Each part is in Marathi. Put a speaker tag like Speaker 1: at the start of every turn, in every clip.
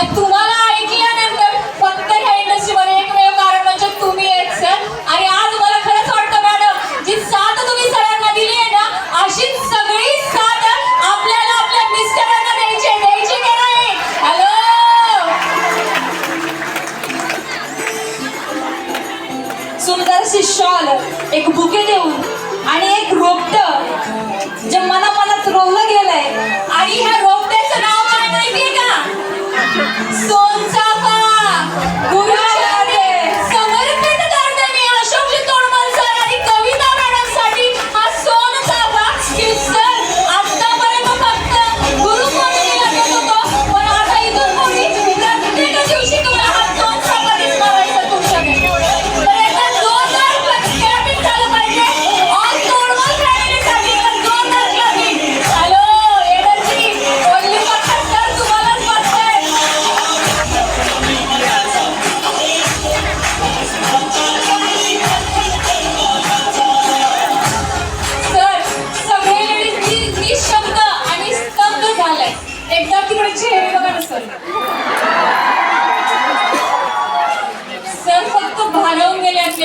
Speaker 1: I do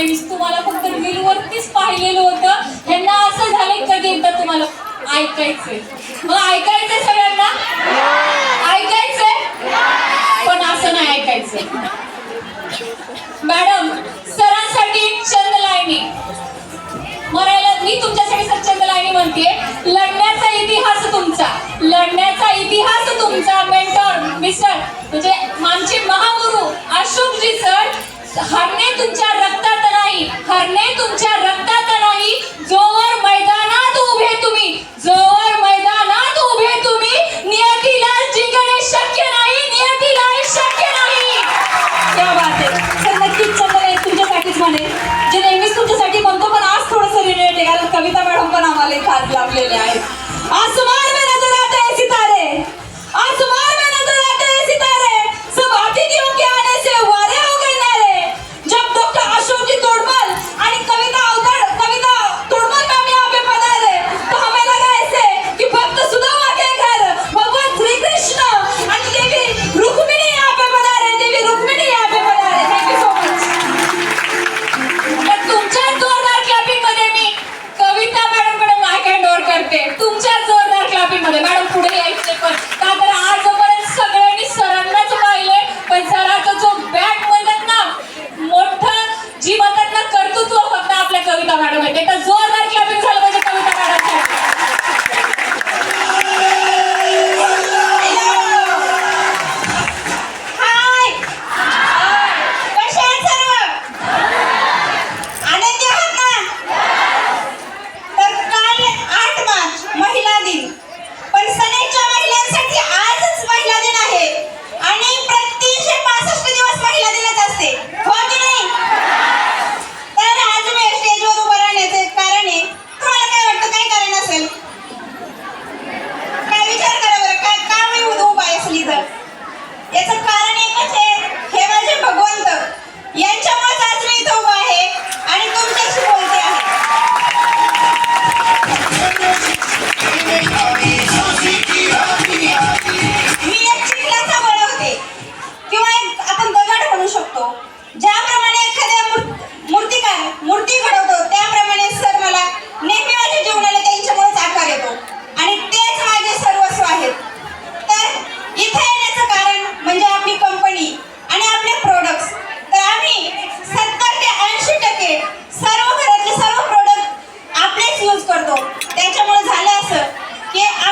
Speaker 1: तेवीस तुम्हाला फक्त रील वरतीच पाहिलेलं होतं. यांना असं झालंय कधी एकदा तुम्हाला ऐकायचंय. मग ऐकायचंय सगळ्यांना? ऐकायचंय? पण असं नाही ऐकायचंय मॅडम सरांसाठी चंद लायनी मरायला मी तुमच्यासाठी सर चंद लायनी म्हणते. लढण्याचा इतिहास तुमचा. लढण्याचा इतिहास तुमचा मेंटर मिस्टर म्हणजे आमचे महागुरु अशोकजी सर हरणे तुमच्या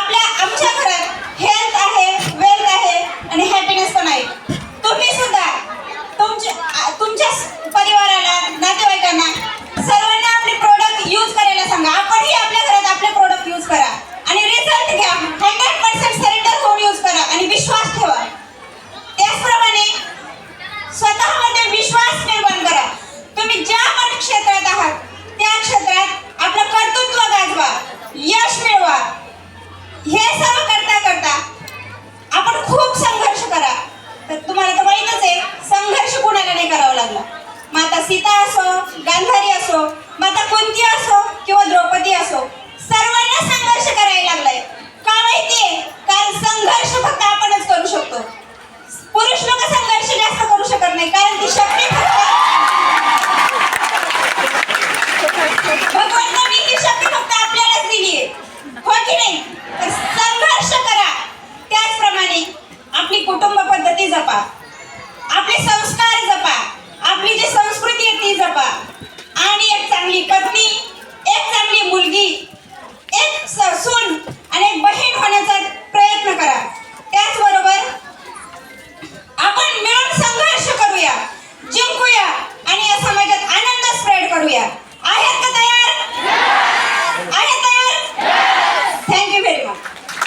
Speaker 1: आपल्या
Speaker 2: आमच्या